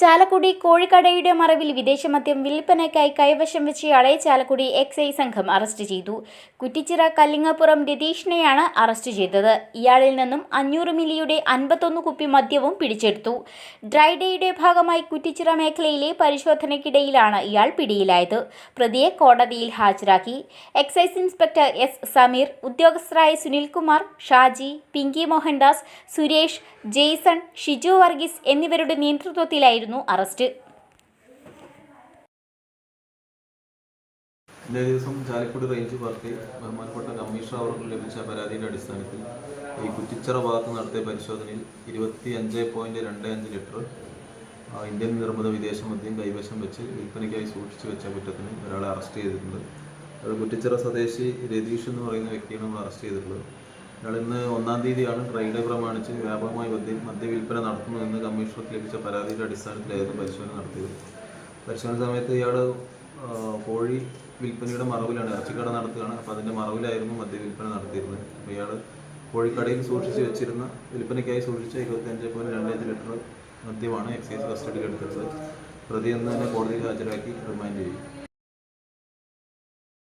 ചാലക്കുടി കോഴിക്കടയുടെ മറവിൽ വിദേശമദ്യം വിൽപ്പനയ്ക്കായി കൈവശം വെച്ചയാളെ ചാലക്കുടി എക്സൈസ് സംഘം അറസ്റ്റ് ചെയ്തു. കുറ്റിച്ചിറ കല്ലിങ്ങപ്പുറം രതീഷിനെയാണ് അറസ്റ്റ് ചെയ്തത്. ഇയാളിൽ നിന്നും അഞ്ഞൂറ് മില്ലിയുടെ അൻപത്തൊന്ന് കുപ്പി മദ്യവും പിടിച്ചെടുത്തു. ഡ്രൈ ഡേയുടെ ഭാഗമായി കുറ്റിച്ചിറ മേഖലയിലെ പരിശോധനയ്ക്കിടയിലാണ് ഇയാൾ പിടിയിലായത്. പ്രതിയെ കോടതിയിൽ ഹാജരാക്കി. എക്സൈസ് ഇൻസ്പെക്ടർ എസ് സമീർ ഉദ്യോഗസ്ഥരായ സുനിൽകുമാർ ഷാജി പിങ്കി മോഹൻദാസ് സുരേഷ് ജെയ്സൺ ഷിജു വർഗീസ് എന്നിവരുടെ നേതൃത്വത്തിലായിരുന്നു അറസ്റ്റ്. ഇന്നേ ദിവസം ചാലക്കുടി റേഞ്ച് പാർട്ടി ബഹുമാനപ്പെട്ട കമ്മീഷണർ അവർക്ക് ലഭിച്ച പരാതിയുടെ അടിസ്ഥാനത്തിൽ ഈ കുറ്റിച്ചിറ ഭാഗത്ത് നടത്തിയ പരിശോധനയിൽ ഇരുപത്തി അഞ്ച് പോയിന്റ് രണ്ട് അഞ്ച് ലിറ്റർ ഇന്ത്യൻ നിർമ്മിത വിദേശ മദ്യം കൈവശം വെച്ച് വിൽപ്പനയ്ക്കായി സൂക്ഷിച്ചു വെച്ച കുറ്റത്തിന് ഒരാളെ അറസ്റ്റ് ചെയ്തിട്ടുണ്ട്. അത് കുറ്റിച്ചിറ സ്വദേശി രതീഷ് എന്ന് പറയുന്ന വ്യക്തിയാണ് നമ്മൾ അറസ്റ്റ് ചെയ്തിട്ടുള്ളത്. അയാൾ ഇന്ന് ഒന്നാം തീയതിയാണ് ഡ്രൈഡേ പ്രമാണിച്ച് വ്യാപകമായി മദ്യ മദ്യവിൽപ്പന നടത്തുന്നുവെന്ന് കമ്മീഷണർക്ക് ലഭിച്ച പരാതിയുടെ അടിസ്ഥാനത്തിലായിരുന്നു പരിശോധന നടത്തിയത്. പരിശോധന സമയത്ത് ഇയാൾ കോഴി വിൽപ്പനയുടെ മറവിലാണ് ഇറച്ചിക്കട നടത്തുകയാണ്. അപ്പോൾ അതിന്റെ മറവിലായിരുന്നു മദ്യവിൽപ്പന നടത്തിയിരുന്നത്. അപ്പോൾ ഇയാൾ കോഴിക്കടയിൽ സൂക്ഷിച്ച് വെച്ചിരുന്ന വിൽപ്പനയ്ക്കായി സൂക്ഷിച്ച ഇരുപത്തഞ്ച് പോയിന്റ് രണ്ട് അഞ്ച് ലിറ്റർ മദ്യമാണ് എക്സൈസ് കസ്റ്റഡിയിൽ എടുത്തത് പ്രതി എന്ന് തന്നെ കോടതിയിൽ ഹാജരാക്കി റിമാൻഡ് ചെയ്യും.